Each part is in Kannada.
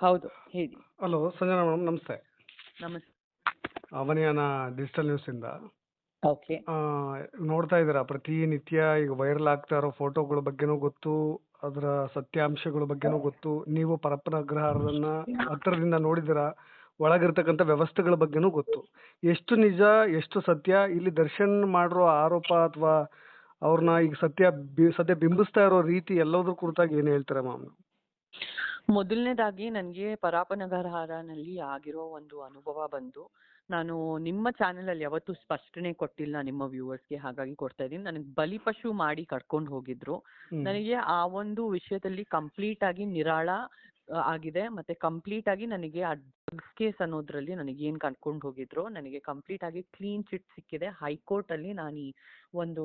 ಹೌದು ಹೇಳಿ. ಹಲೋ ಸಂಜನಾ ಮೇಡಮ್ ನಮಸ್ತೆ. ನಮಸ್ತೆ. ಅವನಿಯಾನ ಡಿಜಿಟಲ್ ನ್ಯೂಸಿಂದ ಓಕೆ. ಆ, ನೋಡ್ತಾ ಇದ್ದೀರಾ ಪ್ರತಿನಿತ್ಯ ಈಗ ವೈರಲ್ ಆಗ್ತಾ ಇರೋ ಫೋಟೋಗಳ ಬಗ್ಗೆನೂ ಗೊತ್ತು ಅದರ ಸತ್ಯಾಂಶಗಳ ಬಗ್ಗೆನೂ ಗೊತ್ತು ನೀವು ಪರಪ್ಪನಗ್ರಹಾರದನ್ನ ಹತ್ತಿರದಿಂದ ನೋಡಿದ್ದೀರಾ ಒಳಗಿರ್ತಕ್ಕಂಥ ವ್ಯವಸ್ಥೆಗಳ ಬಗ್ಗೆನೂ ಗೊತ್ತು. ಎಷ್ಟು ನಿಜ ಎಷ್ಟು ಸತ್ಯ ಇಲ್ಲಿ ದರ್ಶನ್ ಮಾಡಿರೋ ಆರೋಪ ಅಥವಾ ಅವ್ರನ್ನ ಈಗ ಸತ್ಯ ಬಿ- ಸದ್ಯ ಬಿಂಬಿಸ್ತಾ ಇರೋ ರೀತಿ ಎಲ್ಲದ್ರ ಕುರಿತಾಗಿ ಏನು ಹೇಳ್ತೀರಾ ಮ್ಯಾಮ್ ಮೊದಲನೇದಾಗಿ ನನಗೆ ಪರಾಪನಗರಹಾರನಲ್ಲಿ ಆಗಿರೋ ಒಂದು ಅನುಭವ ಬಂದು ನಾನು ನಿಮ್ಮ ಚಾನೆಲ್ ಅಲ್ಲಿ ಯಾವತ್ತೂ ಸ್ಪಷ್ಟನೆ ಕೊಟ್ಟಿಲ್ಲ ನಿಮ್ಮ ವ್ಯೂವರ್ಸ್ಗೆ ಹಾಗಾಗಿ ಕೊಡ್ತಾ ಇದ್ದೀನಿ. ನನಗೆ ಬಲಿಪಶು ಮಾಡಿ ಕರ್ಕೊಂಡು ಹೋಗಿದ್ರು. ನನಗೆ ಆ ಒಂದು ವಿಷಯದಲ್ಲಿ ಕಂಪ್ಲೀಟ್ ಆಗಿ ನಿರಾಳ ಆಗಿದೆ. ಮತ್ತೆ ಕಂಪ್ಲೀಟ್ ಆಗಿ ನನಗೆ ಕೇಸ್ ಅನ್ನೋದ್ರಲ್ಲಿ ನನಗೆ ಏನು ಕರ್ಕೊಂಡು ಹೋಗಿದ್ರು ನನಗೆ ಕಂಪ್ಲೀಟ್ ಆಗಿ ಕ್ಲೀನ್ ಚಿಟ್ ಸಿಕ್ಕಿದೆ. ಹೈಕೋರ್ಟ್ ಅಲ್ಲಿ ನಾನು ಈ ಒಂದು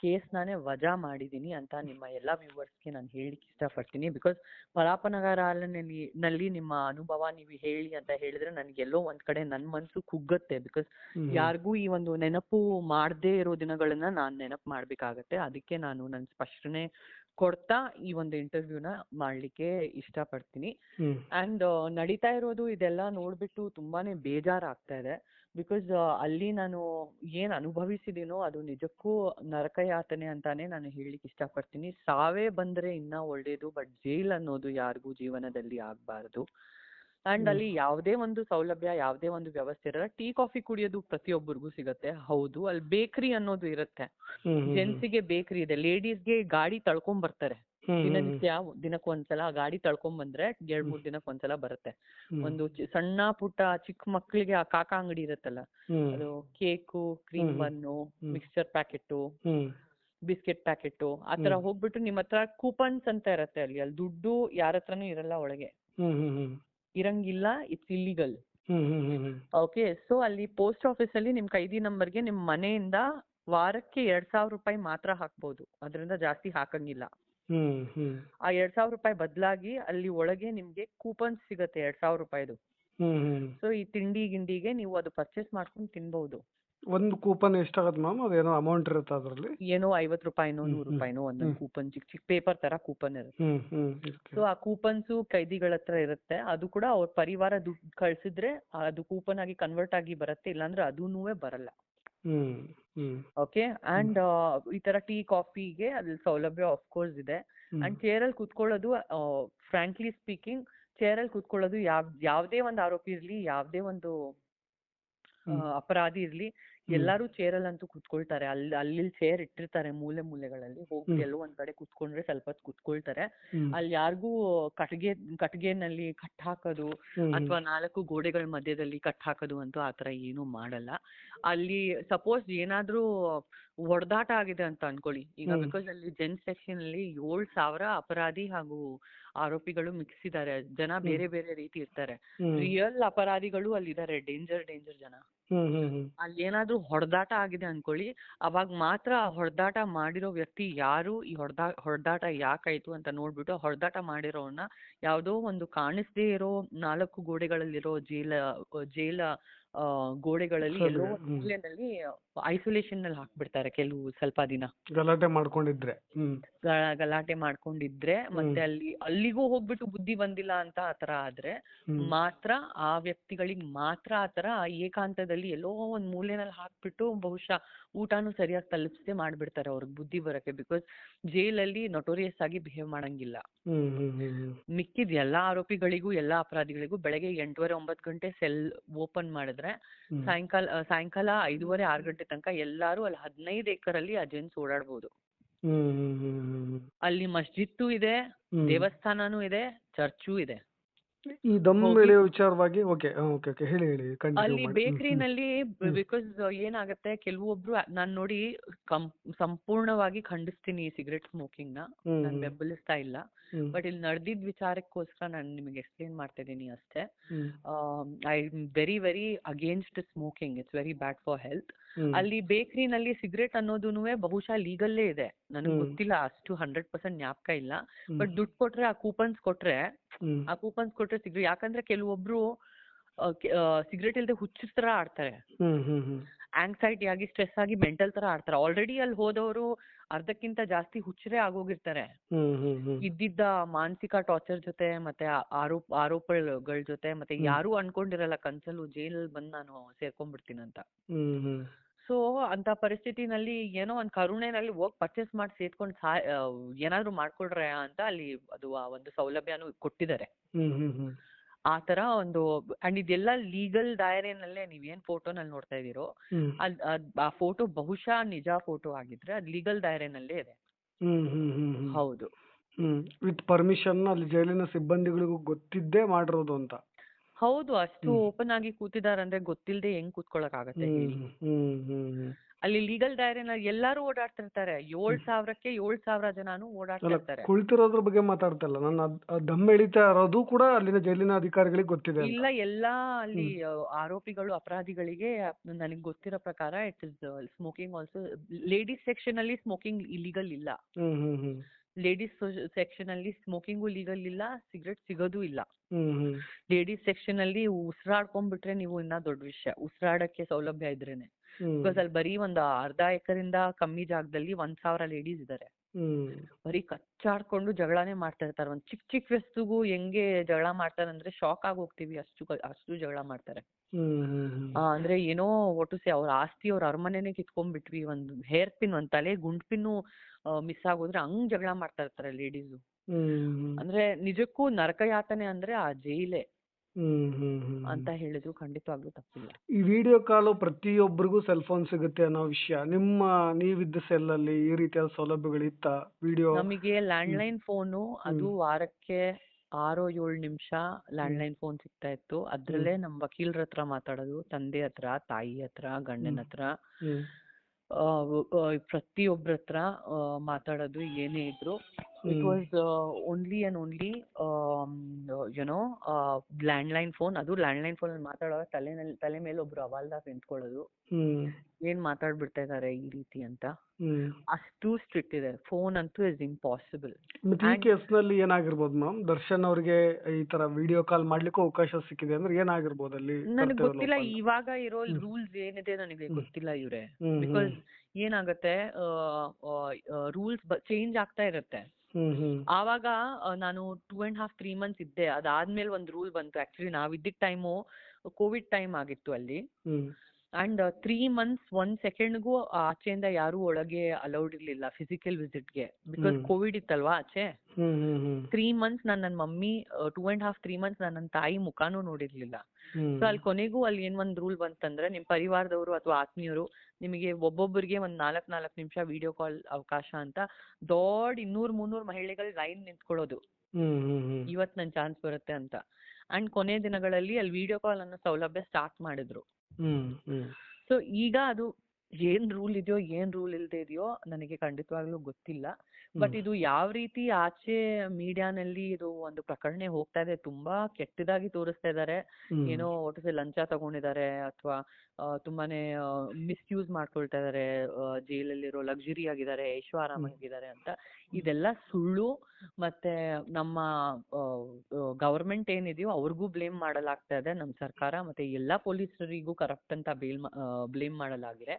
ಕೇಸ್ ನಾನೇ ವಜಾ ಮಾಡಿದ್ದೀನಿ ಅಂತ ನಿಮ್ಮ ಎಲ್ಲಾ ವ್ಯೂವರ್ಸ್ಗೆ ನಾನು ಇಷ್ಟ ಇಷ್ಟಪಡ್ತೀನಿ. ಬಿಕಾಸ್ ಪರಾಪನಗರಲ್ಲಿ ನಲ್ಲಿ ನಿಮ್ಮ ಅನುಭವ ನೀವು ಹೇಳಿ ಅಂತ ಹೇಳಿದ್ರೆ ನನಗೆಲ್ಲೋ ಒಂದ್ ಕಡೆ ನನ್ನ ಮನಸ್ಸು ಕುಗ್ಗತ್ತೆ. ಬಿಕಾಸ್ ಯಾರಿಗೂ ಈ ಒಂದು ನೆನಪು ಮಾಡದೇ ಇರೋ ದಿನಗಳನ್ನ ನಾನ್ ನೆನಪು ಮಾಡ್ಬೇಕಾಗತ್ತೆ. ಅದಕ್ಕೆ ನಾನು ನನ್ನ ಸ್ಪಷ್ಟನೆ ಕೊಡ್ತಾ ಈ ಒಂದು ಇಂಟರ್ವ್ಯೂನ ಮಾಡ್ಲಿಕ್ಕೆ ಇಷ್ಟಪಡ್ತೀನಿ. ಪಡ್ತೀನಿ ಅಂಡ್ ನಡೀತಾ ಇರೋದು ಇದೆಲ್ಲ ನೋಡ್ಬಿಟ್ಟು ತುಂಬಾನೇ ಬೇಜಾರಾಗ್ತಾ ಇದೆ. ಬಿಕಾಸ್ ಅಲ್ಲಿ ನಾನು ಏನ್ ಅನುಭವಿಸಿದೀನೋ ಅದು ನಿಜಕ್ಕೂ ನರಕಯಾತನೆ ಅಂತಾನೆ ನಾನು ಹೇಳಲಿಕ್ಕೆ ಇಷ್ಟಪಡ್ತೀನಿ. ಸಾವೇ ಬಂದ್ರೆ ಇನ್ನ ಒಳ್ಳೇದು ಬಟ್ ಜೈಲ್ ಅನ್ನೋದು ಯಾರಿಗೂ ಜೀವನದಲ್ಲಿ ಆಗ್ಬಾರ್ದು. ಅಂಡ್ ಅಲ್ಲಿ ಯಾವುದೇ ಒಂದು ಸೌಲಭ್ಯ ಯಾವುದೇ ಒಂದು ವ್ಯವಸ್ಥೆ ಇರಲ್ಲ. ಟೀ ಕಾಫಿ ಕುಡಿಯೋದು ಪ್ರತಿಯೊಬ್ಬರಿಗೂ ಸಿಗತ್ತೆ. ಹೌದು ಅಲ್ಲಿ ಬೇಕರಿ ಅನ್ನೋದು ಇರುತ್ತೆ. ಜೆಂಟ್ಸಿಗೆ ಬೇಕರಿ ಇದೆ. ಲೇಡೀಸ್ಗೆ ಗಾಡಿ ತಳ್ಕೊಂಡ್ ಬರ್ತಾರೆ ದಿನನಿತ್ಯ ದಿನಕ್ಕೆ ಒಂದ್ಸಲ ಗಾಡಿ ತಳ್ಕೊಂಡ್ ಬಂದ್ರೆ ಎರಡ್ ಮೂರ್ ದಿನಕ್ಕೆ ಒಂದ್ಸಲ ಬರುತ್ತೆ. ಒಂದು ಸಣ್ಣ ಪುಟ್ಟ ಚಿಕ್ಕ ಮಕ್ಳಿಗೆ ಆ ಕಾಕಾ ಅಂಗಡಿ ಇರುತ್ತಲ್ಲ ಅದು cake cream. Bun. Mixture packet biscuit packet ಆತರ. ಹೋಗ್ಬಿಟ್ಟು ನಿಮ್ ಹತ್ರ ಕೂಪನ್ಸ್ ಅಂತ ಇರತ್ತೆ ಅಲ್ಲಿ. ಅಲ್ಲಿ ದುಡ್ಡು ಯಾರ ಹತ್ರನೂ ಇರಲ್ಲ ಒಳಗೆ. ಇರಂಗಿಲ್ಲ ಇಟ್ಸ್ ಇಲ್ಲಿಗಲ್ ಓಕೆ ಸೊ ಅಲ್ಲಿ ಪೋಸ್ಟ್ ಆಫೀಸ್ ಅಲ್ಲಿ ನಿಮ್ ಕೈದಿ ನಂಬರ್ಗೆ ನಿಮ್ ಮನೆಯಿಂದ ವಾರಕ್ಕೆ ಎರಡ್ ಸಾವಿರ ರೂಪಾಯಿ ಮಾತ್ರ ಹಾಕ್ಬೋದು. ಅದರಿಂದ ಜಾಸ್ತಿ ಹಾಕಂಗಿಲ್ಲ. ಆ ಎರಡ್ ಸಾವಿರ ರೂಪಾಯಿ ಬದಲಾಗಿ ಅಲ್ಲಿ ಒಳಗೆ ನಿಮ್ಗೆ ಕೂಪನ್ ಸಿಗತ್ತೆ ಎರಡ್ ಸಾವಿರ ರೂಪಾಯಿದು. ಸೊ ಈ ತಿಂಡಿ ಗಿಂಡಿಗೆ ನೀವು ಅದು ಪರ್ಚೇಸ್ ಮಾಡ್ಕೊಂಡು ತಿನ್ಬಹುದು ಒಂದು ಕೂಪನ್ ಎಷ್ಟಾಗತ್ತೆ ಮ್ಯಾಮ್? ಅದೇನೋ ಅಮೌಂಟ್ ಇರುತ್ತೆ ಅದರಲ್ಲಿ? ಏನೋ ಐವತ್ ರೂಪಾಯಿನೋ ನೂರ್ ರೂಪಾಯಿನೋ ಒಂದ್. ಕೂಪನ್ ಚಿಕ್ಕ ಚಿಕ್ಕ ಪೇಪರ್ ತರ ಕೂಪನ್ ಇರುತ್ತೆ. ಹ್ಮ್ ಹ್ಮ್ ಸೊ ಆ ಕೂಪನ್ಸು ಕೈದಿಗಳ ಹತ್ರ ಇರುತ್ತೆ. ಅದು ಕೂಡ ಅವ್ರ ಪರಿವಾರ ದುಡ್ಡು ಕಳ್ಸಿದ್ರೆ ಅದು ಕೂಪನ್ ಆಗಿ ಕನ್ವರ್ಟ್ ಆಗಿ ಬರುತ್ತೆ ಇಲ್ಲಾಂದ್ರೆ ಅದೂನೂ ಬರಲ್ಲ. ಹ್ಮ್ ಹ್ಮ್. ಓಕೆ? ಅಂಡ್ ಈ ತರ ಟೀ ಕಾಫಿಗೆ ಅಲ್ಲಿ ಸೌಲಭ್ಯ ಆಫ್ ಕೋರ್ಸ್ ಇದೆ. ಅಂಡ್ ಚೇರ್ ಅಲ್ಲಿ ಕುತ್ಕೊಳ್ಳೋದು ಫ್ರಾಂಕ್ಲಿ ಸ್ಪೀಕಿಂಗ್ ಚೇರ್ ಅಲ್ಲಿ ಕುತ್ಕೊಳ್ಳೋದು ಯಾವ ಯಾವ್ದೇ ಒಂದು ಆರೋಪಿ ಇರ್ಲಿ ಯಾವ್ದೇ ಒಂದು. ಅಪರಾಧಿ ಇರ್ಲಿ. ಎಲ್ಲಾರು ಚೇರ್ ಅಲ್ಲಿ ಅಂತೂ ಕುತ್ಕೊಳ್ತಾರೆ. ಅಲ್ಲಿ ಅಲ್ಲಿ ಚೇರ್ ಇಟ್ಟಿರ್ತಾರೆ ಮೂಲೆ ಮೂಲೆಗಳಲ್ಲಿ. ಹೋಗಿ. ಎಲ್ಲೋ ಒಂದ್ ಕಡೆ ಕುತ್ಕೊಂಡ್ರೆ ಸ್ವಲ್ಪ ಹೊತ್ತು ಕುತ್ಕೊಳ್ತಾರೆ. ಅಲ್ಲಿ ಯಾರಿಗೂ ಕಟ್ಟಿಗೆ ಕಟ್ಗೆನಲ್ಲಿ ಕಟ್ ಹಾಕೋದು ಅಥವಾ ನಾಲ್ಕು ಗೋಡೆಗಳ ಮಧ್ಯದಲ್ಲಿ ಕಟ್ ಹಾಕೋದು ಅಂತೂ ಆತರ ಏನು ಮಾಡಲ್ಲ. ಅಲ್ಲಿ ಸಪೋಸ್ ಏನಾದ್ರೂ ಹೊಡೆದಾಟ ಆಗಿದೆ ಅಂತ ಅನ್ಕೊಳ್ಳಿ. ಈಗ. ಬಿಕಾಸ್ ಅಲ್ಲಿ ಜೆನ್ ಸೆಕ್ಷನ್ ಅಲ್ಲಿ ಏಳ್ ಸಾವಿರ ಅಪರಾಧಿ ಹಾಗೂ ಆರೋಪಿಗಳು ಮಿಕ್ಸ್ ಇದ್ದಾರೆ. ಜನ ಬೇರೆ ಬೇರೆ ರೀತಿ ಇರ್ತಾರೆ. ರಿಯಲ್ ಅಪರಾಧಿಗಳು ಅಲ್ಲಿದ್ದಾರೆ. ಡೇಂಜರ್ ಡೇಂಜರ್ ಜನ. ಅಲ್ಲಿ ಏನಾದ್ರು ಹೊಡೆದಾಟ ಆಗಿದೆ ಅನ್ಕೊಳ್ಳಿ. ಅವಾಗ ಮಾತ್ರ ಆ ಹೊಡೆದಾಟ ಮಾಡಿರೋ ವ್ಯಕ್ತಿ ಯಾರು? ಈ ಹೊಡೆದಾ, ಹೊಡೆದಾಟ ಯಾಕಾಯ್ತು ಅಂತ ನೋಡ್ಬಿಟ್ಟು ಹೊಡೆದಾಟ ಮಾಡಿರೋನ್ನ ಯಾವುದೋ ಒಂದು ಕಾಣಿಸ್ದೇ ಇರೋ ನಾಲ್ಕು ಗೋಡೆಗಳಲ್ಲಿರೋ ಜೈಲ ಜೈಲ ಗೋಡೆಗಳಲ್ಲಿ ಎಲ್ಲೋ ಒಂದ್. ಮೂಲೆನಲ್ಲಿ ಐಸೋಲೇಷನ್ನಲ್ಲಿ ಹಾಕ್ಬಿಡ್ತಾರೆ ಕೆಲವು ಸ್ವಲ್ಪ ದಿನ. ಗಲಾಟೆ ಮಾಡ್ಕೊಂಡಿದ್ರೆ ಹ್ಮ್. ಗ- ಗಲಾಟೆ ಮಾಡ್ಕೊಂಡಿದ್ರೆ ಮತ್ತೆ ಅಲ್ಲಿ ಅಲ್ಲಿಗೂ ಹೋಗ್ಬಿಟ್ಟು ಬುದ್ಧಿ ಬಂದಿಲ್ಲ ಅಂತ ಆತರ ಆದ್ರೆ ಹ್ಮ್. ಮಾತ್ರ ಆ ವ್ಯಕ್ತಿಗಳಿಗೆ ಮಾತ್ರ ಆತರ ಏಕಾಂತದಲ್ಲಿ ಎಲ್ಲೋ ಒಂದ್ ಮೂಲೆನಲ್ಲಿ ಹಾಕ್ಬಿಟ್ಟು ಬಹುಶಃ ಊಟಾನು ಸರಿಯಾಗಿ ತಲುಪಿಸದೆ ಮಾಡ್ಬಿಡ್ತಾರೆ ಅವ್ರಿಗೆ ಬುದ್ಧಿ ಬರಕ್ಕೆ ಬಿಕಾಸ್ ಅಲ್ಲಿ ನೊಟೋರಿಯಸ್ ಆಗಿ ಬಿಹೇವ್ ಮಾಡಂಗಿಲ್ಲ. ಹ್ಮ್ ಹ್ಮ್ ಹ್ಮ್ ಹ್ಮ್. ಮಿಕ್ಕಿದ ಎಲ್ಲಾ ಆರೋಪಿಗಳಿಗೂ ಎಲ್ಲಾ ಅಪರಾಧಿಗಳಿಗೂ ಬೆಳಗ್ಗೆ ಎಂಟೂವರೆ ಒಂಬತ್ತು ಗಂಟೆ ಸೆಲ್ ಓಪನ್ ಮಾಡಿದ್ರೆ. ಸಾಯಂಕಾಲ ಸಾಯಂಕಾಲ ಐದೂವರೆ ಆರು ಗಂಟೆ ತನಕ ಎಲ್ಲಾರು ಅಲ್ಲಿ ಹದಿನೈದು ಎಕರಲ್ಲಿ ಅಲ್ಲಿ ಜೆಂಟ್ಸ್ ಓಡಾಡ್ಬೋದು ಅಲ್ಲಿ ಮಸ್ಜಿತ್ತು ಇದೆ ದೇವಸ್ಥಾನನೂ ಇದೆ ಚರ್ಚು ಇದೆ. ಈ ದಮ್ ಹೋಗಿ- ಎಳೆಯೋ ವಿಚಾರವಾಗಿ ಓಕೆ ಓಕೆ ಓಕೆ ಹೇಳಿ ಹೇಳಿ ಕಂಟಿನ್ಯೂ ಅಲ್ಲಿ ಮಾಡಿ. ಬೇಕರಿನಲ್ಲಿ ಹ್ಮ್. ಬಿಕಾಸ್ ಏನಾಗುತ್ತೆ ಕೆಲವೊಬ್ರು ನಾನ್ ನೋಡಿ ಕಂ ಸಂಪೂರ್ಣವಾಗಿ ಖಂಡಿಸ್ತೀನಿ ಸಿಗರೆಟ್ ಸ್ಮೋಕಿಂಗ್ನ ಹ್ಮ್, ನಾನ್ ಹ್ಮ್. ಬೆಂಬಲಿಸ್ತಾ ಇಲ್ಲ. ಹ್ಮ್, ಬಟ್ ಇಲ್ಲಿ ನಡೆದಿದ್ದ ವಿಚಾರಕ್ಕೋಸ್ಕರ ನಾನು ನಿಮಗೆ ಎಕ್ಸ್ಪ್ಲೇನ್ ಮಾಡ್ತಾ ಇದ್ದೀನಿ ಅಷ್ಟೇ. ಹ್ಮ್, I very very against smoking. It's very bad for health. ಅಲ್ಲಿ ಬೇಕರಿನಲ್ಲಿ ಸಿಗರೇಟ್ ಅನ್ನೋದುನುವೆ ಬಹುಶಃ ಲೀಗಲ್ಲೇ ಇದೆ. ನನಗೆ ಗೊತ್ತಿಲ್ಲ ಅಷ್ಟು ಹಂಡ್ರೆಡ್ ಪರ್ಸೆಂಟ್ ಜ್ಞಾಪಕ ಇಲ್ಲ. ಬಟ್ ದುಡ್ಡು ಕೊಟ್ರೆ ಆ ಕೂಪನ್ಸ್ ಕೊಟ್ರೆ ಆ ಕೂಪನ್ಸ್ ಕೊಟ್ರೆ ಸಿಗ್ರಿ ಯಾಕಂದ್ರೆ ಕೆಲವೊಬ್ರು ಸಿಗರೇಟ್ ಇಲ್ಲದೆ ಹುಚ್ಚರ್ ತರ ಆಡ್ತಾರೆ. ಆಂಗ್ಸೈಟಿ ಆಗಿ ಸ್ಟ್ರೆಸ್ ಆಗಿ ಮೆಂಟಲ್ ತರ ಆಡ್ತಾರೆ. ಆಲ್ರೆಡಿ ಅಲ್ಲಿ ಹೋದವರು ಅರ್ಧಕ್ಕಿಂತ ಜಾಸ್ತಿ ಹುಚ್ಚರೇ ಆಗೋಗಿರ್ತಾರೆ. ಇದ್ದಿದ್ದ ಮಾನಸಿಕ ಟಾರ್ಚರ್ ಜೊತೆ ಮತ್ತೆ ಆರೋಪ ಆರೋಪಗಳ ಜೊತೆ ಮತ್ತೆ ಯಾರು ಅನ್ಕೊಂಡಿರಲ್ಲ ಕನ್ಸಲ್ಲೂ ಜೈಲಲ್ಲಿ ಬಂದು ನಾನು ಸೇರ್ಕೊಂಡ್ಬಿಡ್ತೀನಿ ಅಂತ ಸೊ ಅಂತ ಪರಿಸ್ಥಿತಿನಲ್ಲಿ ಏನೋ ಒಂದು ಕರುಣೆನಲ್ಲಿ ಹೋಗಿ ಪರ್ಚೇಸ್ ಮಾಡಿ ಸೇರ್ಕೊಂಡು ಸಾ ಏನಾದ್ರೂ ಮಾಡ್ಕೊಳ್ರೆ ಅಂತ ಅಲ್ಲಿ ಅದು ಆ ಒಂದು ಸೌಲಭ್ಯನೂ ಕೊಟ್ಟಿದ್ದಾರೆ. ಆ ತರ ಒಂದು ಅಂಡ್ ಇದೆಲ್ಲ ಲೀಗಲ್ ದಾಯರೆನಲ್ಲೇ ನೀವೇನ್ ಫೋಟೋನಲ್ಲಿ ನೋಡ್ತಾ ಇದ್ದೀರೋ ಅದ್ ಆ ಫೋಟೋ ಬಹುಶಃ ನಿಜ ಫೋಟೋ ಆಗಿದ್ರೆ ಅದ್ ಲೀಗಲ್ ದಾಯರೆನಲ್ಲೇ ಇದೆ. ಹೌದು. ಹ್ಮ್. ವಿತ್ ಪರ್ಮಿಷನ್ ಅಲ್ಲಿ ಜೈಲಿನ ಸಿಬ್ಬಂದಿಗಳಿಗೂ ಗೊತ್ತಿದ್ದೇ ಮಾಡಿರೋದು ಅಂತ. ಹೌದು ಅಷ್ಟು. ಓಪನ್ ಆಗಿ ಕೂತಿದಾರಂದ್ರೆ ಗೊತ್ತಿಲ್ದೆ ಹೆಂಗ್ ಹ್ಮ್ ಅಲ್ಲಿ ಲೀಗಲ್ ಡೈರಿನ ಎಲ್ಲಾರು ಓಡಾಡ್ತಿರ್ತಾರೆ. ಏಳ್ ಸಾವಿರಕ್ಕೆ ಏಳ್ ಸಾವಿರ ಜನನು ಓಡಾಡ್ತಾ ಅಲ್ಲ ಇರ್ತಾರೆ. ಕುಳಿತಿರೋದ್ರ ಬಗ್ಗೆ ಮಾತಾಡ್ತಲ್ಲ ನಾನು ದಮ್ ಎಳಿತಾ ಇರೋದು ಕೂಡ ಅಲ್ಲಿನ ಜೈಲಿನ ಅಧಿಕಾರಿಗಳಿಗೆ ಗೊತ್ತಿದೆ ಇಲ್ಲ ಎಲ್ಲಾ ಅಲ್ಲಿ ಆರೋಪಿಗಳು ಅಪರಾಧಿಗಳಿಗೆ ನನಗೆ ಗೊತ್ತಿರೋ ಪ್ರಕಾರ it is smoking also ladies section ಅಲ್ಲಿ ಸ್ಮೋಕಿಂಗ್ ಇಲಿಗಲ್ ಇಲ್ಲ. ಲೇಡೀಸ್ ಸೆಕ್ಷನ್ ಅಲ್ಲಿ ಸ್ಮೋಕಿಂಗು ಲೀಗಲ್ ಇಲ್ಲ ಸಿಗರೇಟ್ ಸಿಗೋದು ಇಲ್ಲ. ಲೇಡೀಸ್ ಸೆಕ್ಷನ್ ಅಲ್ಲಿ ಉಸಿರಾಡ್ಕೊಂಡ್ಬಿಟ್ರೆ ನೀವು ಇನ್ನ ದೊಡ್ಡ ವಿಷಯ ಉಸಿರಾಡಕ್ಕೆ ಸೌಲಭ್ಯ ಇದ್ರೇನೆ. ಬಿಕಾಸ್ ಅಲ್ಲಿ ಬರೀ ಒಂದ್ ಅರ್ಧ ಎಕರೆಯಿಂದ ಕಮ್ಮಿ ಜಾಗದಲ್ಲಿ ಒಂದ್ ಸಾವಿರ ಲೇಡೀಸ್ ಇದಾರೆ. ಬರೀ ಕಚ್ಚಾಡ್ಕೊಂಡು ಜಗಳಾನೇ ಮಾಡ್ತಾ ಇರ್ತಾರೆ. ಒಂದ್ ಚಿಕ್ಕ ಚಿಕ್ಕ ವಸ್ತುಗೂ ಹೆಂಗೆ ಜಗಳ ಮಾಡ್ತಾರೆ ಅಂದ್ರೆ ಶಾಕ್ ಆಗಿ ಹೋಗ್ತೀವಿ ಅಷ್ಟು ಅಷ್ಟು ಜಗಳ ಮಾಡ್ತಾರೆ. ಅಂದ್ರೆ ಏನೋ ಒಟ್ಟು ಸೇ ಅವ್ರ ಆಸ್ತಿ ಅವ್ರ ಅರಮನೆನೇ ಕಿತ್ಕೊಂಡ್ಬಿಟ್ವಿ. ಒಂದ್ ಹೇರ್ ಪಿನ್ ಒಂದ್ ತಲೆ ಗುಂಡ್ ಪಿನ್ನು ಮಿಸ್ ಆಗೋದ್ರೆ ಹಂಗ್ ಜಗಳ ಮಾಡ್ತಾ ಇರ್ತಾರೆ ಲೇಡೀಸು ಅಂದ್ರೆ ನಿಜಕ್ಕೂ ನರಕ ಯಾತನೆ ಅಂದ್ರೆ ಆ ಜೈಲೇ. ಹ್ಮ್ ಹ್ಮ್ ಹ್ಮ್ ಅಂತ ಹೇಳಿದ್ರು. ಖಂಡಿತವಾಗ್ಲೂ ತಪ್ಪಿಲ್ಲ. ಈ ವಿಡಿಯೋ ಕಾಲು ಪ್ರತಿಯೊಬ್ಬರಿಗೂ ಸೆಲ್ ಫೋನ್ ಸಿಗುತ್ತೆ ಅನ್ನೋ ವಿಷಯ. ನಿಮ್ಮ ನೀವಿದ್ದ ಸೆಲ್ ಅಲ್ಲಿ ಈ ರೀತಿಯಾದ ಸೌಲಭ್ಯಗಳಿತ್ತಾ? ವಿಡಿಯೋ ನಮಗೆ ಲ್ಯಾಂಡ್ಲೈನ್ ಫೋನು ಅದು ಹ್ಮ್. ವಾರಕ್ಕೆ ಆರೋ ಏಳು ನಿಮಿಷ ಲ್ಯಾಂಡ್ಲೈನ್ ಫೋನ್ ಸಿಗ್ತಾ ಇತ್ತು. ಅದ್ರಲ್ಲೇ ನಮ್ ವಕೀಲರ ಹತ್ರ ಮಾತಾಡೋದು ತಂದೆ ಹತ್ರ ತಾಯಿ ಹತ್ರ ಗಂಡನ. ಹತ್ರ. ಹ್ಮ್. ಆ, ವ- ಆ, ಪ್ರತಿಯೊಬ್ರ ಹತ್ರ ಆ, ಮಾತಾಡೋದು ಏನೇ ಇದ್ರು it hmm. Was only and you know land line phone ಅದು ಲ್ಯಾಂಡ್ಲೈನ್ ಫೋನ್ ಅಲ್ಲಿ ಮಾತಾಡುವಾಗ ತಲೆನಲ್ಲಿ ತಲೆ ಮೇಲೆ ಒಬ್ರು ಅವಾಲ್ದಾಗ ನಿಂತ್ಕೊಳ್ಳೋದು. ಏನ್ ಮಾತಾಡ್ಬಿಡ್ತಾ ಇದಾರೆ ಈ ರೀತಿ ಅಂತ. ಅಷ್ಟು ಸ್ಟ್ರಿಕ್ಟ್ ಇದೆ. ಫೋನ್ ಅಂತೂ ಇಸ್ ಇಂಪಾಸಿಬಲ್ ಮತ್ತೆ ಈ And- ಕೇಸ್ನಲ್ಲಿ ಏನಾಗಿರ್ಬೋದು ಮ್ಯಾಮ್ ದರ್ಶನ್ ಅವ್ರಿಗೆ ಈ ತರ ವಿಡಿಯೋ ಕಾಲ್ ಮಾಡ್ಲಿಕ್ಕೂ ಅವಕಾಶ ಸಿಕ್ಕಿದೆ ಅಂದ್ರೆ ಏನಾಗಿರ್ಬೋದು ಅಲ್ಲಿ ನನಗೆ ಗೊತ್ತಿಲ್ಲ? ಇವಾಗ ಇರೋ. ರೂಲ್ಸ್ ಏನಿದೆ ನನಗೆ. ಗೊತ್ತಿಲ್ಲ ಇವ್ರೆ. ಬಿಕಾಸ್ ಏನಾಗತ್ತೆ ರೂಲ್ಸ್ ಚೇಂಜ್ ಆಗ್ತಾ ಇರುತ್ತೆ. ಆವಾಗ ನಾನು two and half three months ಇದ್ದೆ. ಅದಾದ್ಮೇಲೆ ಒಂದು ರೂಲ್ ಬಂತು. ಆಕ್ಚುಲಿ ನಾವು ಇದ್ದಿದ್ದ ಟೈಮು ಕೋವಿಡ್ ಟೈಮ್ ಆಗಿತ್ತು ಅಲ್ಲಿ. ಅಂಡ್ ತ್ರೀ ಮಂತ್ಸ್ ಒಂದ್ ಸೆಕೆಂಡ್ಗೂ ಆಚೆಯಿಂದ ಯಾರು ಒಳಗೆ ಅಲೌಡ್ ಇರ್ಲಿಲ್ಲ ಫಿಸಿಕಲ್ ವಿಸಿಟ್ಗೆ. ಬಿಕಾಸ್. ಕೋವಿಡ್ ಇತ್ತಲ್ವಾ ಆಚೆ. ತ್ರೀ ಮಂತ್ಸ್ ನಾನು ನನ್ನ mummy two and half three months ನಾನು ನನ್ನ ತಾಯಿ ಮುಖಾನೂ ನೋಡಿರ್ಲಿಲ್ಲ. ಸೊ ಅಲ್ಲಿ ಕೊನೆಗೂ ಅಲ್ಲಿ ಏನ್ ಒಂದ್ ರೂಲ್ ಬಂತಂದ್ರೆ ನಿಮ್ ಪರಿವಾರದವರು ಅಥವಾ ಆತ್ಮೀಯರು ನಿಮಗೆ ಒಬ್ಬೊಬ್ಬರಿಗೆ ಒಂದ್ ನಾಲ್ಕ್ ನಾಲ್ಕ್ ನಿಮಿಷ ವಿಡಿಯೋ ಕಾಲ್ ಅವಕಾಶ ಅಂತ ದೊಡ್ಡ ಇನ್ನೂರ್ ಮುನ್ನೂರ್ ಮಹಿಳೆಗಳು ಲೈನ್ ನಿಂತ್ಕೊಳ್ಳೋದು. ಇವತ್ ನನ್ ಚಾನ್ಸ್ ಬರುತ್ತೆ ಅಂತ. ಅಂಡ್ ಕೊನೆ ದಿನಗಳಲ್ಲಿ ಅಲ್ಲಿ ವಿಡಿಯೋ ಕಾಲ್ ಅನ್ನೋ ಸೌಲಭ್ಯ ಸ್ಟಾರ್ಟ್ ಮಾಡಿದ್ರು. ಸೊ ಈಗ ಅದು ಏನ್ ರೂಲ್ ಇದೆಯೋ ಏನ್ ರೂಲ್ ಇಲ್ದೇ ಇದೆಯೋ ನನಗೆ ಖಂಡಿತವಾಗ್ಲೂ ಗೊತ್ತಿಲ್ಲ. ಬಟ್ ಇದು ಯಾವ ರೀತಿ ಆಚೆ ಮೀಡಿಯಾನಲ್ಲಿ ಇದು ಒಂದು ಪ್ರಕರಣ ಹೋಗ್ತಾ ಇದೆ ತುಂಬಾ ಕೆಟ್ಟದಾಗಿ ತೋರಿಸ್ತಾ ಇದ್ದಾರೆ. ಏನೋ ಒಟ್ಟು ಲಂಚ ತಗೊಂಡಿದ್ದಾರೆ ಅಥವಾ ತುಂಬಾನೇ ಮಿಸ್ಯೂಸ್ ಮಾಡ್ಕೊಳ್ತಾ ಇದ್ದಾರೆ ಜೈಲಲ್ಲಿರೋ ಲಕ್ಸುರಿ ಆಗಿದ್ದಾರೆ ಐಶೋ ಆರಾಮಾಗಿದ್ದಾರೆ ಅಂತ. ಇದೆಲ್ಲ ಸುಳ್ಳು ಮತ್ತೆ ನಮ್ಮ ಗವರ್ಮೆಂಟ್ ಏನಿದೆಯೋ ಅವ್ರಿಗೂ ಬ್ಲೇಮ್ ಮಾಡಲಾಗ್ತಾ ಇದೆ ನಮ್ಮ ಸರ್ಕಾರ ಮತ್ತೆ ಎಲ್ಲಾ ಪೊಲೀಸರಿಗೂ ಕರಪ್ಟ್ ಅಂತ ಬೇಲ್ ಬ್ಲೇಮ್ ಮಾಡಲಾಗಿದೆ.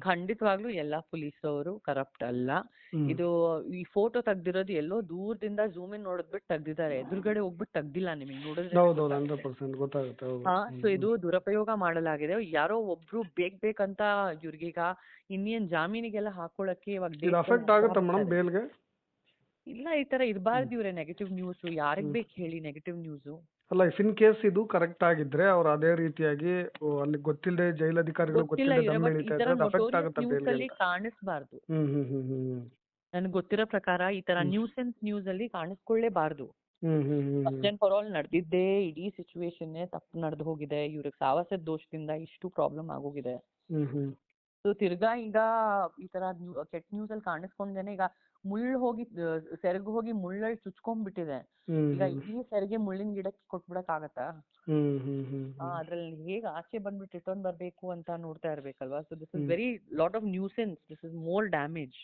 ಖಂಡಿತವಾಗ್ಲೂ ಎಲ್ಲಾ ಪೊಲೀಸವರು ಕರಪ್ಟ್ ಅಲ್ಲ. ಇದು ಈ ಫೋಟೋ ತೆಗ್ದಿರೋದು ಎಲ್ಲೋ ದೂರದಿಂದ ಝೂಮ್ ಇನ್ ನೋಡಿದ್ಬಿಟ್ಟು ತೆಗ್ದಿದ್ದಾರೆ. ಎದುರುಗಡೆ ಹೋಗ್ಬಿಟ್ಟು ತೆಗ್ದಿಲ್ಲ ನಿಮಗೆ. ನೋಡಿದ್ರೆ ಸೊ ಇದು ದುರುಪಯೋಗ ಮಾಡಲಾಗಿದೆ. ಯಾರೋ ಒಬ್ರು ಬೇಕ್ ಬೇಕಂತ ಇವ್ರಿಗೀಗ ಇನ್ನೇನ್ ಜಾಮೀನಿಗೆಲ್ಲ ಹಾಕೊಳಕ್ಕೆ ಇವಾಗ ಇಲ್ಲ ಈ ತರ ಇರಬಾರ್ದು ಇವ್ರೆ ನೆಗೆಟಿವ್ ನ್ಯೂಸ್ ಯಾರಿಗ್ ಹ್ಮ್. ಬೇಕು ಹೇಳಿ ನೆಗೆಟಿವ್ ನ್ಯೂಸ್ ಅಲ್ಲ ಇಫ್ ಇನ್ ಕೇಸ್ ಇದು ಕರೆಕ್ಟ್ ಆಗಿದ್ರೆ ಅವ್ರು ಅದೇ ರೀತಿಯಾಗಿ ಅಲ್ಲಿ ಗೊತ್ತಿಲ್ಲದೆ ಜೈಲ್ ಅಧಿಕಾರಿಗಳು ಗೊತ್ತಿಲ್ಲ ಗೊತ್ತಿಲ್ಲದೆ ಕಾಣಿಸ್ಬಾರ್ದು. ಹ್ಮ್ ಹ್ಮ್ ಹ್ಮ್ ಹ್ಮ್ ನನ್ಗೆ ಗೊತ್ತಿರೋ ಪ್ರಕಾರ ಈ ತರ ಹ್ಮ್. ನ್ಯೂಸೆನ್ಸ್ ನ್ಯೂಸ್ ಅಲ್ಲಿ ಕಾಣಿಸ್ಕೊಳ್ಳೇಬಾರ್ದು. Hmm hmm hmm hmm. First and for all ನಡೆದಿದ್ದೇ ಇಡೀ ಸಿಚುವೇಶನ್ ತಪ್ಪು ನಡೆದು ಹೋಗಿದೆ. ಇವ್ರಿಗೆ ಸಾಹಸದ ದೋಷದಿಂದ ಇಷ್ಟು ಪ್ರಾಬ್ಲಮ್ ಆಗೋಗಿದೆ. ಹ್ಮ್ ಹ್ಮ್. ಸೊ ತಿರ್ಗಾ ಈಗ ಈ ತರ ಕೆಟ್ಟ ನ್ಯೂಸ್ ಅಲ್ಲಿ ಕಾಣಿಸ್ಕೊಂಡೇನೆ ಈಗ ಮುಳ್ಳು ಹೋಗಿ ಸೆರಗು ಹೋಗಿ ಮುಳ್ಳಲ್ಲಿ ಚುಚ್ಕೊಂಡ್ಬಿಟ್ಟಿದೆ ಬಿಟ್ಟಿದೆ ಈಗ ಈ ಸೆರಗೆ ಮುಳ್ಳಿನ ಗಿಡಕ್ಕೆ ಕೊಟ್ಬಿಡಕ್ ಆಗತ್ತಾ ಅದ್ರಲ್ಲಿ ಹೇಗ್ ಆಚೆ ಬಂದ್ಬಿಟ್ಟು ರಿಟರ್ನ್ ಬರ್ಬೇಕು ಅಂತ ನೋಡ್ತಾ ಇರ್ಬೇಕಲ್ವಾ? So this is. Very lot of nuisance this is more damage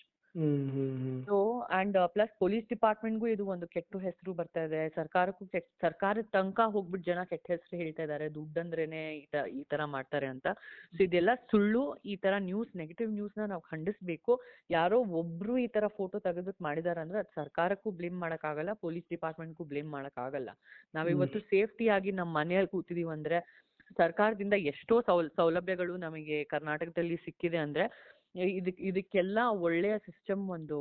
so and plus police ಡಿಪಾರ್ಟ್ಮೆಂಟ್ಗೂ ಇದು ಒಂದು ಕೆಟ್ಟ ಹೆಸರು ಬರ್ತಾ ಇದೆ. ಸರ್ಕಾರಕ್ಕೂ ಕೆಟ್ಟ ಸರ್ಕಾರದ ತನಕ ಹೋಗ್ಬಿಟ್ಟು ಜನ ಕೆಟ್ಟ ಹೆಸರು ಹೇಳ್ತಾ ಇದ್ದಾರೆ ದುಡ್ಡಂದ್ರೇನೆ ಈ ತ ಈ ತರ ಮಾಡ್ತಾರೆ ಅಂತ. ಸೊ ಇದೆಲ್ಲ ಸುಳ್ಳು ಈ ತರ ನ್ಯೂಸ್ ನೆಗೆಟಿವ್ನ ನಾವು ಖಂಡಿಸ್ಬೇಕು. ಯಾರೋ ಒಬ್ರು ಈ ತರ ಫೋಟೋ ತೆಗೆದ್ಬಿಟ್ಟು ಮಾಡಿದಾರೆ ಅಂದ್ರೆ ಅದು ಸರ್ಕಾರಕ್ಕೂ ಬ್ಲೇಮ್ ಮಾಡಕ್ಕಾಗಲ್ಲ ಪೊಲೀಸ್ ಡಿಪಾರ್ಟ್ಮೆಂಟ್ಗೂ ಬ್ಲೇಮ್ ಮಾಡಕ್ಕಾಗಲ್ಲ. ನಾವಿವತ್ತು ಸೇಫ್ಟಿ ಆಗಿ ನಮ್ಮ ಮನೆಯಲ್ಲಿ ಕೂತಿದ್ದೀವಿ ಅಂದ್ರೆ ಸರ್ಕಾರದಿಂದ ಎಷ್ಟೋ ಸೌಲ್ ಸೌಲಭ್ಯಗಳು ನಮಗೆ ಕರ್ನಾಟಕದಲ್ಲಿ ಸಿಕ್ಕಿದೆ ಅಂದ್ರೆ ಇದಕ್, ಇದಕ್ಕೆಲ್ಲ ಒಳ್ಳೆಯ ಸಿಸ್ಟಮ್ ಒಂದು,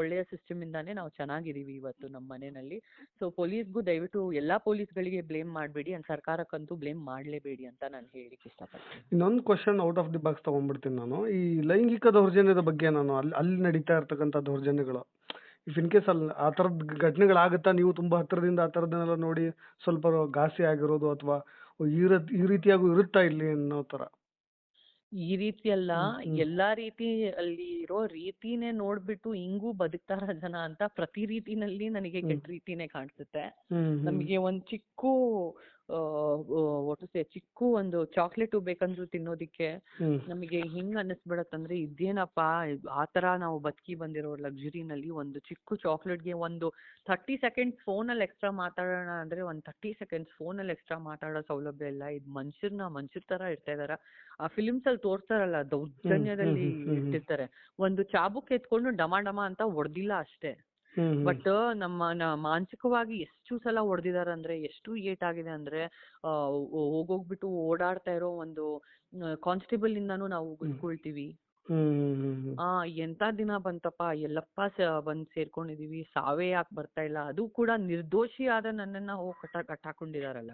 ಒಳ್ಳೆಯ ಸಿಸ್ಟಮ್ ಇಂದಾನೆ ನಾವು ಚೆನ್ನಾಗಿದ್ದೀವಿ ಇವತ್ತು ನಮ್ಮ ಮನೆಯಲ್ಲಿ. ಸೊ, ಪೊಲೀಸ್ಗೂ ದಯವಿಟ್ಟು ಎಲ್ಲಾ ಪೊಲೀಸ್ಗಳಿಗೆ ಬ್ಲೇಮ್ ಮಾಡಬೇಡಿ ಅಂಡ್ ಸರ್ಕಾರಕ್ಕಂತೂ ಬ್ಲೇಮ್ ಮಾಡಲೇಬೇಡಿ ಅಂತ ನಾನು ಹೇಳಿಕ್ಕೆ ಇಷ್ಟಪಡ್ತೀನಿ. ಇನ್ನೊಂದು question out of the box ತಗೊಂಡ್ಬಿಡ್ತೀನಿ ನಾನು. ಈ ಲೈಂಗಿಕ ದೌರ್ಜನ್ಯದ ಬಗ್ಗೆ ನಾನು ಅಲ್ಲಿ ಅಲ್ಲಿ ನಡೀತಾ ಇರ್ತಕ್ಕಂಥ ದೌರ್ಜನ್ಯಗಳು. ಇಫ್ ಇನ್ ಕೇಸ್ ಅಲ್ಲಿ ಆ ಥರದ ಘಟನೆಗಳಾಗುತ್ತಾ, ನೀವು ತುಂಬಾ ಹತ್ತಿರದಿಂದ ಆ ಥರದ್ದನ್ನೆಲ್ಲ ನೋಡಿ ಸ್ವಲ್ಪ ಘಾಸಿ ಆಗಿರೋದು ಅಥವಾ ಈ ರೀತಿಯಾಗೂ ಇರುತ್ತಾ ಇಲ್ಲಿ ಅನ್ನೋ ಥರ. ಈ ರೀತಿ ಅಲ್ಲ. ಎಲ್ಲಾ ರೀತಿ ಅಲ್ಲಿ ಇರೋ ರೀತಿನೇ ನೋಡ್ಬಿಟ್ಟು ಹಿಂಗೂ ಬದುಕ್ತಾರ ಜನ ಅಂತ ಪ್ರತಿ ರೀತಿನಲ್ಲಿ ನನಗೆ. ಕೆಟ್ಟ ರೀತಿನೇ ಕಾಣಿಸುತ್ತೆ. ನಮಗೆ ಒಂದ್ ಚಿಕ್ಕು ಒಟ್ಟು ಸೇ ಚಿಕ್ಕು ಒಂದು ಚಾಕ್ಲೇಟು ಬೇಕಂದ್ರು ತಿನ್ನೋದಿಕ್ಕೆ ನಮಗೆ ಹಿಂಗ್ ಅನ್ನಿಸ್ಬಿಡತ್ತಂದ್ರೆ ಇದೇನಪ್ಪ ಆತರ ಆ ತರ ನಾವು ಬದುಕಿ ಬಂದಿರೋ ಲಕ್ಸುರಿನಲ್ಲಿ ಒಂದು ಚಿಕ್ಕ ಚಾಕ್ಲೇಟ್ಗೆ ಒಂದು ಥರ್ಟಿ ಸೆಕೆಂಡ್ಸ್ ಫೋನಲ್ಲಿ ಎಕ್ಸ್ಟ್ರಾ ಮಾತಾಡೋಣ ಅಂದ್ರೆ ಒಂದು ಥರ್ಟಿ ಸೆಕೆಂಡ್ಸ್ ಫೋನಲ್ಲಿ ಎಕ್ಸ್ಟ್ರಾ ಮಾತಾಡೋ ಸೌಲಭ್ಯ ಇಲ್ಲ ಇದು ಮನುಷ್ಯರ್ನ ಮನುಷ್ಯರ್ ತರ ಇರ್ತಾ ಇದಾರ ಆ ಫಿಲಿಮ್ಸ್ ಅಲ್ಲಿ ತೋರ್ಸ್ತಾರಲ್ಲ ದೌರ್ಜನ್ಯದಲ್ಲಿ. ಇಟ್ಟಿರ್ತಾರೆ ಒಂದು ಚಾಬುಕ್ ಎತ್ಕೊಂಡು ಡಮ ಡಮ ಅಂತ ಹೊಡ್ದಿಲ್ಲ ಅಷ್ಟೇ. ಬಟ್ ನಮ್ಮ ಮಾನಸಿಕವಾಗಿ ಎಷ್ಟು ಸಲ ಹೊಡೆದಿದ್ದಾರೆ ಅಂದ್ರೆ ಎಷ್ಟು ಏಟ್ ಆಗಿದೆ ಅಂದ್ರೆ ಹೋಗೋಗ್ಬಿಟ್ಟು ಓಡಾಡ್ತಾ ಇರೋ ಒಂದು ಕಾನ್ಸ್ಟೇಬಲ್ ಇಂದಾನು ನಾವು ಗುದ್ಕೊಳ್ತೀವಿ. ಆ ಎಂತ ದಿನ ಬಂತಪ್ಪ ಎಲ್ಲಪ್ಪ ಬಂದ್ ಸೇರ್ಕೊಂಡಿದೀವಿ ಸಾವೇ ಯಾಕೆ ಬರ್ತಾ ಇಲ್ಲ ಅದು ಕೂಡ ನಿರ್ದೋಷಿ ಆದ ನನ್ನನ್ನ ಹೋಗಿ ಕಟ್ಟ ಕಟ್ಟಾಕೊಂಡಿದಾರಲ್ಲ.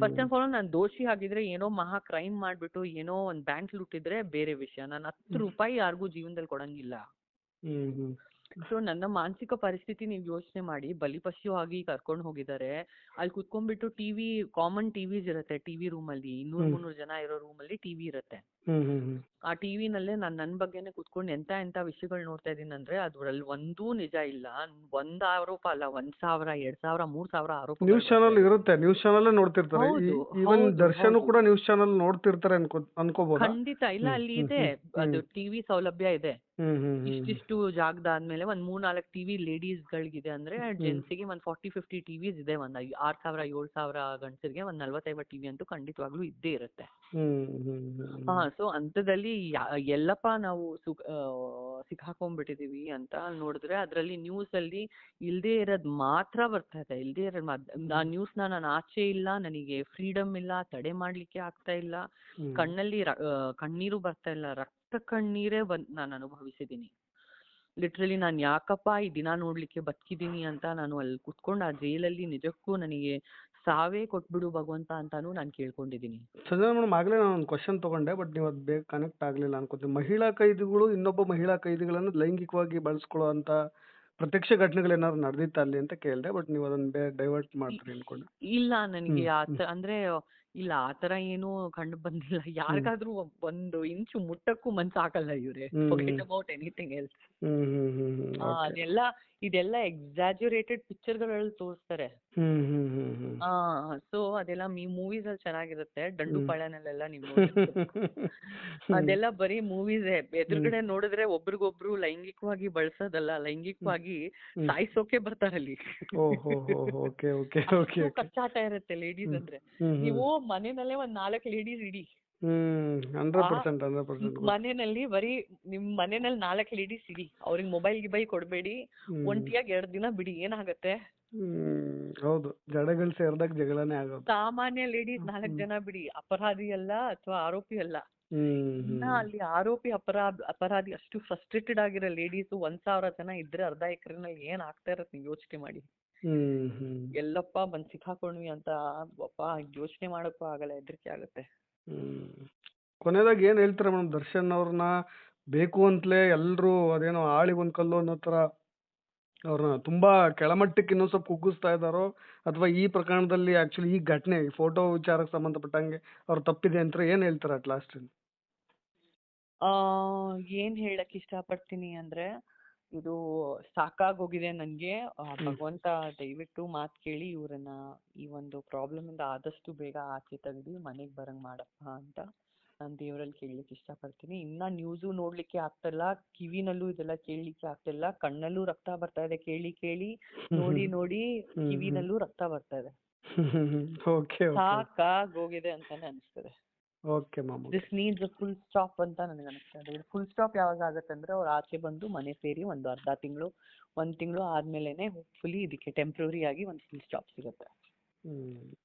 ಫಸ್ಟ್ ಅಂಡ್ ಫಾಲ್ ನಾನು ದೋಷಿ ಆಗಿದ್ರೆ ಏನೋ ಮಹಾ ಕ್ರೈಮ್ ಮಾಡ್ಬಿಟ್ಟು ಏನೋ ಒಂದ್ ಬ್ಯಾಂಕ್ ಲೂಟಿದ್ರೆ ಬೇರೆ ವಿಷಯ. ನಾನು ಹತ್ತು ರೂಪಾಯಿ ಯಾರಿಗೂ ಜೀವನದಲ್ಲಿ ಕೊಡಂಗಿಲ್ಲ. ಸೊ ನನ್ನ ಮಾನಸಿಕ ಪರಿಸ್ಥಿತಿ ನೀವು ಯೋಚನೆ ಮಾಡಿ ಬಲಿಪಶು ಆಗಿ ಕರ್ಕೊಂಡು ಹೋಗಿದ್ದಾರೆ ಅಲ್ಲಿ ಕುತ್ಕೊಂಡ್ಬಿಟ್ಟು ಟಿವಿ ಕಾಮನ್ ಟಿವಿಸ್ ಇರುತ್ತೆ ಟಿವಿ ರೂಮಲ್ಲಿ ಅಲ್ಲಿ ಇನ್ನೂರ್. ಮುನ್ನೂರ್ ಜನ ಇರೋ ರೂಮಲ್ಲಿ ಅಲ್ಲಿ ಟಿವಿ ಇರುತ್ತೆ. ಆ ಟಿವಿನಲ್ಲೇ ನಾನು ನನ್ನ ಬಗ್ಗೆನೇ ಕುತ್ಕೊಂಡು ಎಂತ ಎಂತ ವಿಷಯಗಳು ನೋಡ್ತಾ ಇದೀನಿ ಅಂದ್ರೆ ಅದ್ರಲ್ಲಿ ಒಂದೂ ನಿಜ ಇಲ್ಲ. ಒಂದ್ ಆರೋಪ ಅಲ್ಲ ಒಂದ್ ಸಾವಿರ ಎರಡ್ ಸಾವಿರ ಮೂರ್ ಸಾವಿರ ಆರೋಪ ನ್ಯೂಸ್ ಚಾನಲ್ ಇರುತ್ತೆ ನ್ಯೂಸ್ ಚಾನಲ್ ನೋಡ್ತಿರ್ತಾರೆ. ಈವನ್ ದರ್ಶನ್ ಕೂಡ ನ್ಯೂಸ್ ಚಾನಲ್ ನೋಡ್ತಿರ್ತಾರೆ ಅನ್ಕೋಬಹುದು ಖಂಡಿತ ಇಲ್ಲ ಅಲ್ಲಿ ಇದೆ ಅದು. ಟಿವಿ ಸೌಲಭ್ಯ ಇದೆ. ಇಷ್ಟಿಷ್ಟು ಜಾಗದ ಆದ್ಮೇಲೆ ಒಂದ್ ಮೂರ್ ನಾಲ್ಕು ಟಿವಿ ಲೇಡೀಸ್ ಗಳಿಗಿದೆ ಅಂದ್ರೆ ಜೆಂಟ್ಸಿಗೆ ಒಂದ್ ಫಾರ್ಟಿ ಫಿಫ್ಟಿ ಟಿವಿಸ್ ಇದೆ ಒಂದ್ ಆರ್ ಸಾವಿರ ಏಳ್ ಸಾವಿರ ಗಂಡಸರಿಗೆ ಒಂದ್ ನಲ್ವತ್ತೈವತ್ತು ಟಿವಿ ಅಂತೂ ಖಂಡಿತವಾಗ್ಲೂ ಇದ್ದೇ ಇರುತ್ತೆ. ಹಾ ಸೊ ಅಂತದಲ್ಲಿ ಎಲ್ಲಪ್ಪ ನಾವು ಸುಖ ಸಿಕ್ಕಾಕೊಂಡ್ಬಿಟ್ಟಿದೀವಿ ಅಂತ ನೋಡಿದ್ರೆ ಅದ್ರಲ್ಲಿ ನ್ಯೂಸ್ ಅಲ್ಲಿ ಇಲ್ದೆ ಇರೋದ್ ಮಾತ್ರ ಬರ್ತಾ ಇದೆ. ಇಲ್ದೆ ಇರೋದ್ ಆ ನ್ಯೂಸ್ನ ನಾನು ಆಚೆ ಇಲ್ಲ ನನಗೆ ಫ್ರೀಡಮ್ ಇಲ್ಲ ತಡೆ ಮಾಡ್ಲಿಕ್ಕೆ ಆಗ್ತಾ ಇಲ್ಲ. ಕಣ್ಣಲ್ಲಿ ಕಣ್ಣೀರು ಬರ್ತಾ ಇಲ್ಲ. ರಕ್ತ ಕಣ್ಣೀರೇ ಬಂದ್ ನಾನು ಅನುಭವಿಸಿದೀನಿ ಲಿಟ್ರಲಿ ನಾನು ಯಾಕಪ್ಪ ಈ ದಿನ ನೋಡ್ಲಿಕ್ಕೆ ಬದುಕಿದೀನಿ ಅಂತ ನಾನು ಅಲ್ಲಿ ಕುತ್ಕೊಂಡು ಆ ಜೈಲಲ್ಲಿ ನಿಜಕ್ಕೂ ನನಗೆ ಸಾವೇ ಕೊಟ್ಬಿಡು ಭಗವಂತ ಅಂತಾನು ನಾನು ಕೇಳ್ಕೊಂಡಿದೀನಿ ಸಂಜನಾ ಮೇಡಮ್ ಆಗ್ಲೇ ನಾನು ಒಂದು ಕ್ವಶನ್ ತಗೊಂಡೆ ಬಟ್ ನೀವು ಅದು ಬೇಗ ಕನೆಕ್ಟ್ ಆಗ್ಲಿಲ್ಲ ಅನ್ಕೋತೀನಿ. ಮಹಿಳಾ ಕೈದಿಗಳು ಇನ್ನೊಬ್ಬ ಮಹಿಳಾ ಕೈದಿಗಳನ್ನು ಲೈಂಗಿಕವಾಗಿ ಬಳಸ್ಕೊಳ್ಳೋ ಅಂತ ಪ್ರತ್ಯಕ್ಷ ಘಟನೆಗಳೇನಾದ್ರು ನಡೆದಿತ್ತ ಅಲ್ಲಿ ಅಂತ ಕೇಳಿದೆ ಬಟ್ ನೀವು ಅದನ್ನ ಬೇಗ ಡೈವರ್ಟ್ ಮಾಡ್ತೀರಿ ಅನ್ಕೊಂಡು. ಇಲ್ಲ ನನಗೆ ಆತ ಅಂದ್ರೆ ಇಲ್ಲ ಆತರ ಏನು ಕಂಡು ಬಂದಿಲ್ಲ. ಯಾರಿಗಾದ್ರೂ ಒಂದು ಇಂಚು ಮುಟ್ಟಕ್ಕೂ ಮನ್ಸಾಗಲ್ಲ ಇವ್ರೆ. Hmm. About anything else hmm hmm hmm hmm ಆ, okay. ಅದೆಲ್ಲ ಇದೆಲ್ಲ ಎಕ್ಸಾಜುರೇಟೆಡ್ ಪಿಕ್ಚರ್ಗಳಲ್ಲಿ ತೋರಿಸ್ತಾರೆ. ಸೊ ಅದೆಲ್ಲ ಈ ಮೂವೀಸ್ ಅಲ್ಲಿ ಚೆನ್ನಾಗಿರುತ್ತೆ. ದಂಡು. ಪಾಳ್ಯನಲ್ಲೆಲ್ಲ ನೀವು. ಅದೆಲ್ಲ ಬರೀ ಮೂವೀಸ್ ಎದುರುಗಡೆ ನೋಡಿದ್ರೆ ಒಬ್ರಿಗೊಬ್ರು ಲೈಂಗಿಕವಾಗಿ ಬಳಸೋದಲ್ಲ ಲೈಂಗಿಕವಾಗಿ. ಸಾಯಿಸೋಕೆ ಬರ್ತಾರೆ ಅಲ್ಲಿ. ಕಚ್ಚಾಟ ಇರುತ್ತೆ ಲೇಡೀಸ್. ಅಂದ್ರೆ. ನೀವು ಮನೆನಲ್ಲೇ ಒಂದ್ ನಾಲ್ಕು ಲೇಡೀಸ್ ಇಡಿ. Hmm hundred ah, percent hundred percent ಮನೆಯಲ್ಲಿ ಬರೀ ನಿಮ್ ಮನೆನಲ್ಲಿ ನಾಲ್ಕು ಲೇಡೀಸ್ ಇರಿ. ಅವ್ರಿಗೆ ಮೊಬೈಲ್ ಗಿಬೈಲ್ ಕೊಡ್ಬೇಡಿ. ಒಂಟಿಯಾಗಿ ಎರಡ್ ದಿನ ಬಿಡಿ ಏನಾಗತ್ತೆ? ಹ್ಮ್ ಹೌದು. ಜಡಗಳು ಸೇರಿದಾಗ ಜಗಳನೇ ಆಗೋದು. ಸಾಮಾನ್ಯ ಲೇಡೀಸ್ ನಾಲ್ಕು ಜನ ಬಿಡಿ. ಅಪರಾಧಿ ಅಲ್ಲ ಅಥವಾ ಆರೋಪಿ ಅಲ್ಲ. ಹ್ಮ್ ಇನ್ನ ಹ್ಮ್. ಅಲ್ಲಿ ಆರೋಪಿ ಅಪರಾಧ ಅಪರಾಧಿ ಅಷ್ಟು ಫ್ರಸ್ಟ್ರೇಟೆಡ್ ಆಗಿರೋ ಲೇಡೀಸ್ ಒಂದ್ ಸಾವಿರ ಜನ ಇದ್ರೆ ಅರ್ಧ ಎಕರೆನಲ್ಲಿ ಏನ್ ಆಗ್ತಾ ಇರತ್ತೆ ನೀವು ಯೋಚನೆ ಮಾಡಿ. ಹ್ಮ್ ಹ್ಮ್. ಎಲ್ಲಪ್ಪ ಬಂದ್ ಸಿಕ್ಕಾಕೊಂಡ್ವಿ ಅಂತ ಯೋಚನೆ ಮಾಡಕ್ಕೂ ಆಗಲ್ಲ ಹೆದರಿಕೆ ಆಗುತ್ತೆ. ಹ್ಮ್. ಕೊನೆದಾಗಿ ಏನ್ ಹೇಳ್ತಾರೆ ಮೇಡಮ್, ದರ್ಶನ್ ಅವ್ರನ್ನ ಬೇಕು ಅಂತಲೇ ಎಲ್ರು ಅದೇನೋ ಒಂದ್ ಕಲ್ಲು ಅನ್ನೋ ತರ ಅವ್ರನ್ನ ತುಂಬಾ ಕೆಳಮಟ್ಟಕ್ಕೆ ಇನ್ನೊಂದ್ ಸ್ವಲ್ಪ ಕುಗ್ಗಿಸ್ತಾ ಇದಾರೋ ಅಥವಾ ಈ ಪ್ರಕರಣದಲ್ಲಿ ಆಕ್ಚುಲಿ ಈ ಘಟನೆ, ಈ ಫೋಟೋ ವಿಚಾರಕ್ಕೆ ಸಂಬಂಧಪಟ್ಟಂಗೆ ಅವ್ರು ತಪ್ಪಿದೆ ಅಂತ ಏನ್ ಹೇಳ್ತಾರೆ ಅಟ್ ಲಾಸ್ಟ್ ಆ, ಏನ್ ಹೇಳಕ್ ಇಷ್ಟಪಡ್ತೀನಿ ಅಂದ್ರೆ ಇದು ಸಾಕಾಗೋಗಿದೆ ಹೋಗಿದೆ ನನಗೆ ಭಗವಂತ ದಯವಿಟ್ಟು ಮಾತ್ ಕೇಳಿ ಇವ್ರನ್ನ ಈ ಒಂದು ಪ್ರಾಬ್ಲಮ್ ಇಂದ ಆದಷ್ಟು ಬೇಗ ಆಚೆ ತೆಗ್ದು ಮನೆಗ್ ಬರಂಗ್ ಮಾಡಪ್ಪ ಅಂತ ನಾನು ದೇವರಲ್ಲಿ ಕೇಳಲಿಕ್ಕೆ ಇಷ್ಟಪಡ್ತೀನಿ. ಇನ್ನ ನ್ಯೂಸು ನೋಡ್ಲಿಕ್ಕೆ ಆಗ್ತಿಲ್ಲ ಕಿವಿನಲ್ಲೂ ಇದೆಲ್ಲ ಕೇಳಲಿಕ್ಕೆ ಆಗ್ತಿಲ್ಲ ಕಣ್ಣಲ್ಲೂ ರಕ್ತ ಬರ್ತಾ ಇದೆ ಕೇಳಿ ಕೇಳಿ ನೋಡಿ ನೋಡಿ ಕಿವಿನಲ್ಲೂ ರಕ್ತ ಬರ್ತಾ ಇದೆ. ಸಾಕಾಗೋಗಿದೆ ಅಂತಾನೆ ಅನಿಸ್ತದೆ. Okay ma'am this needs a full stop ಅಂತ ನನಗೆ ಅನಿಸ್ತಾ ಇದೆ. ಫುಲ್ ಸ್ಟಾಪ್ ಯಾವಾಗ ಆಗುತ್ತೆ ಅಂದ್ರೆ ಅವ್ರು ಆಚೆ ಬಂದು ಮನೆ ಸೇರಿ ಒಂದು ಅರ್ಧ ತಿಂಗಳು ಒಂದು ತಿಂಗಳು ಆದ್ಮೇಲೆನೆ ಹೋಪ್ಫುಲಿ ಇದಕ್ಕೆ ಟೆಂಪರರಿ ಆಗಿ ಒಂದು ಫುಲ್ ಸ್ಟಾಪ್ ಸಿಗುತ್ತೆ. ಹ್ಮ್.